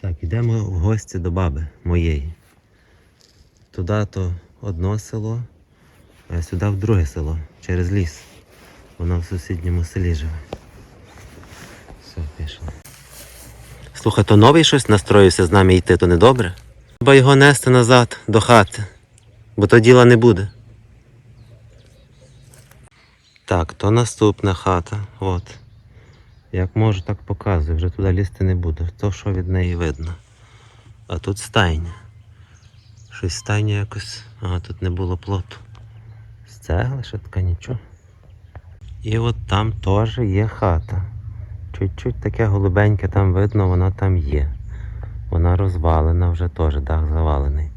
Так, йдемо в гості до баби моєї. Туди то одно село, а сюди в друге село, через ліс. Вона в сусідньому селі живе. Все, пішла. Слухай, то новий щось настроївся з нами йти, то не добре? Треба його нести назад до хати, бо то діла не буде. Так, то наступна хата. От. Як можу, так показую, вже туди лізти не буду. То що від неї видно. А тут стайня. Щось стайня якось. Ага, тут не було плоту. З цегли ще така нічого. І от там теж є хата. Чуть-чуть таке голубеньке там видно, вона там є. Вона розвалена вже теж, дах завалений.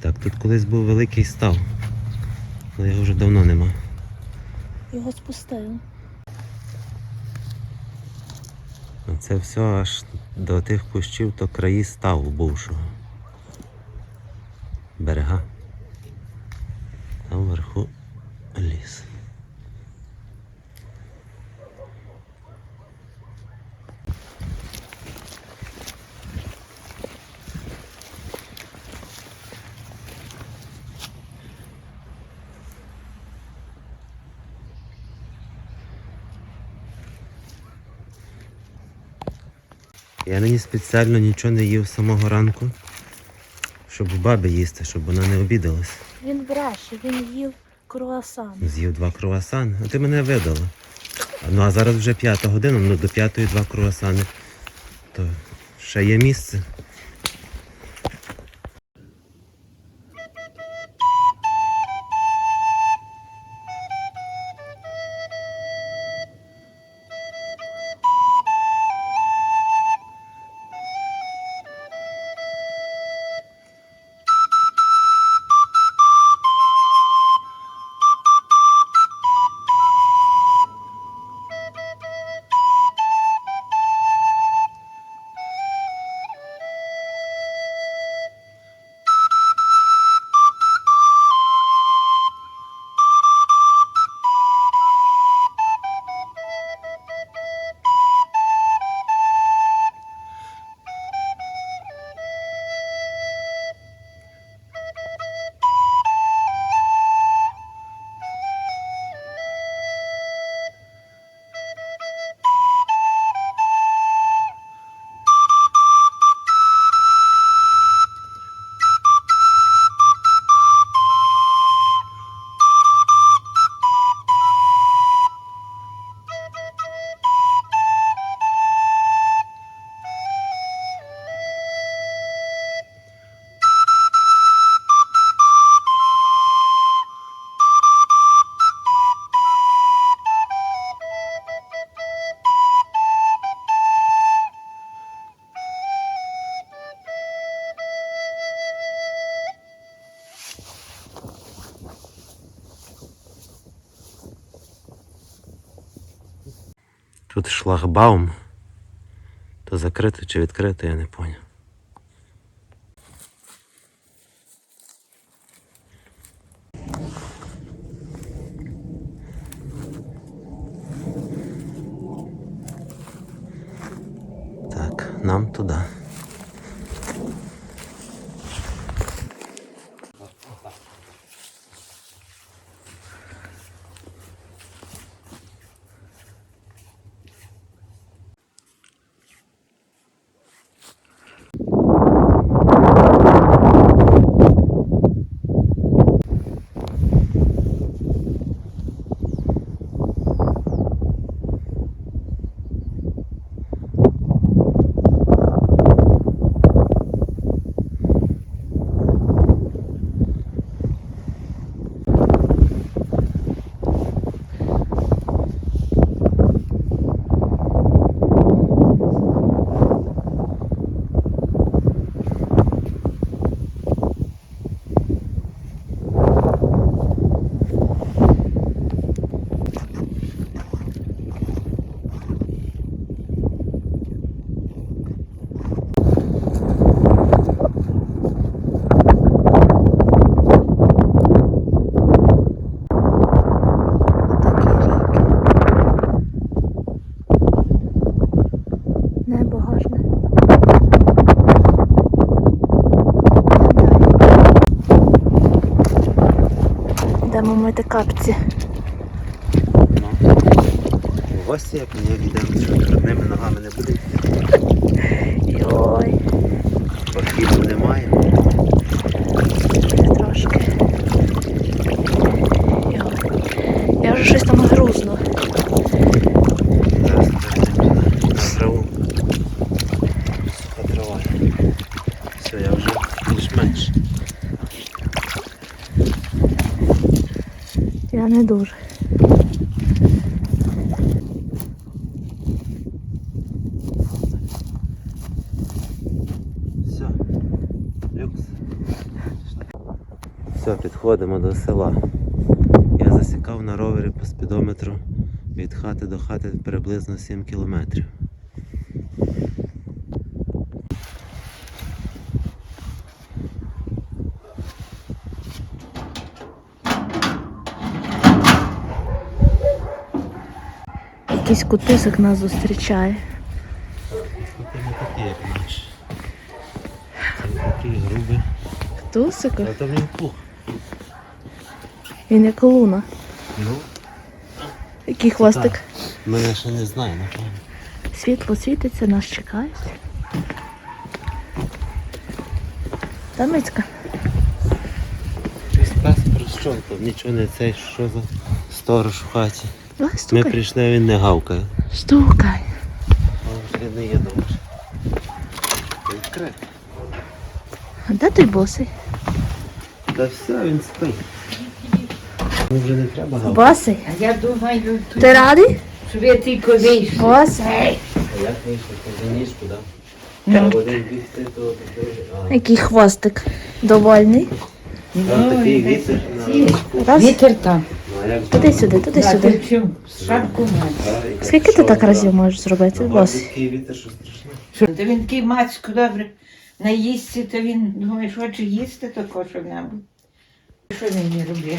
Так, тут колись був великий став, але його вже давно нема. Його спустили. Це все аж до тих кущів, то краї ставу бувшого. Берега. Там вверху ліс. Я нині спеціально нічого не їв з самого ранку, щоб у баби їсти, щоб вона не обідалась. Він бреше, він їв круасан. З'їв два круасани, а ти мене видала. Ну а зараз вже п'ята година, ну до п'ятої два круасани. То ще є місце. Тут шлагбаум. То закрито чи відкрито, я не поняв. Так, нам туди. Капці. Ну. В гості як не відео, що одними ногами не буде. Йой, Похіду немає. трошки. Йой. Я вже щось там грузну. Зараз перейдемо на траву. Суха трава. Все, я вже більш-менш. Не дуже. Все, люкс. Все, підходимо до села. Я засікав на ровері по спідометру від хати до хати приблизно 7 кілометрів. Якийсь кутисик нас зустрічає. Це не такі, як наші. Грубі. Кутисик? Але то він пух. Він як луна. Ну, Який хвостик. мене ще не знаю, напевно. Світло світиться, нас чекають. Та мицька. Пес прощонкав, нічого не цей, що за сторож в хаті. Давай Ми прийшли, він не гавкає. Стукай. Вже не є добре. Відкрити. А де той босий? Та все, він спить. Ну вже не треба гавкати. Босий. А я думаю, Ти радий? що ви тільки вийшли. Босий. А як вийшло? Ти за ніжку, так? Один бігти, то такий. Який хвостик. Довольний. Там такий вітер на... Раз. Вітер там. А як Туди сюди, туди А, ти сюди. чим? Шапку мати. Та, і Скільки ти так разів можеш зробити, Ну, вітер, що страшно. Він такий мацько добре наїсться, то він думає, що хоче їсти тако що-небудь. Що він не робить?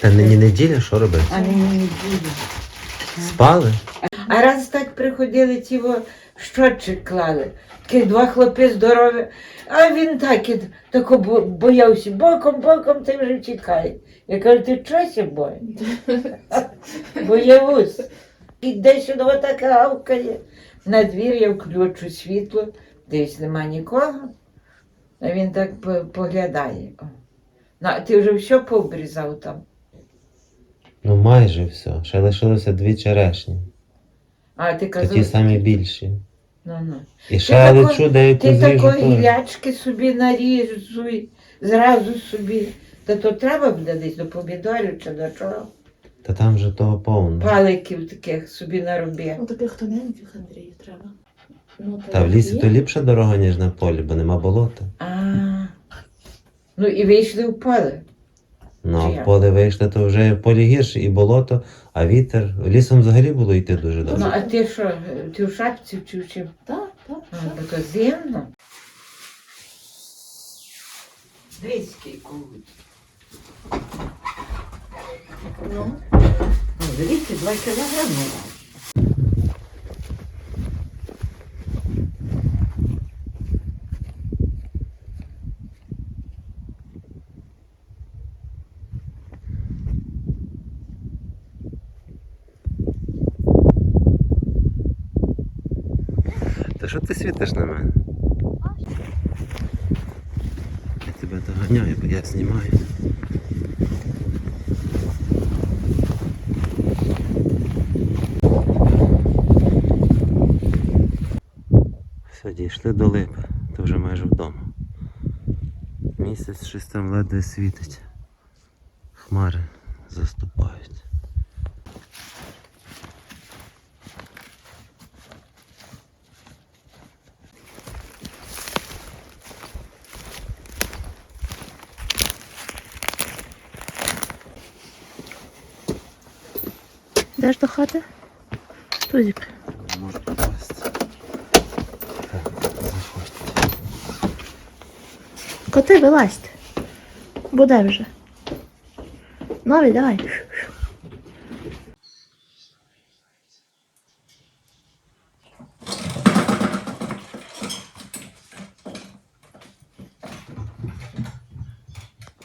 Та нині неділя, що робити? А нині не буде. Спали? А раз так приходили, ті во щотчик клали. Такі два хлопи здорові. А він так і тако боявся. Боком, боком ти вже тікає. Я кажу, ти чогося боїш? Боявусь. І десь сюди отак гавкає. На двір я включу світло, десь нема нікого. А він так поглядає. О. Ну, а ти вже все пообрізав там. Ну майже все. Ще лишилося дві черешні. А ти Та казав, ті самі більші. Ну, ну. І ще тако- лечу деяку Ти такої гілячки собі нарізуй, зразу собі. Та то треба буде десь до помідорів чи до чого. Та там вже того повно. Паликів таких собі нароби. Ну таких тоненьких Андрію треба. Ну, Та в лісі то ліпша дорога, ніж на полі, бо нема болота. А. Ну і вийшли в поле. Ну, а Чи в як? поле вийшли, то вже полі гірше, і болото, а вітер. Лісом взагалі було йти дуже Ну, добре. а ти що, ти в шапці чи в чим? Так, так. А, бо то зимно. Дивись, який кут. Ну. Ну, дивіться, два кілограми. Що ти світиш на мене? Я тебе доганяю, бо я знімаю. Все, дійшли до липи, то вже майже вдома. Місяць щось там ледве світить. Хмари заступають. Йдеш до хати? Тузик. Може попасти. Коти вилазь. Буде вже. Нові, давай.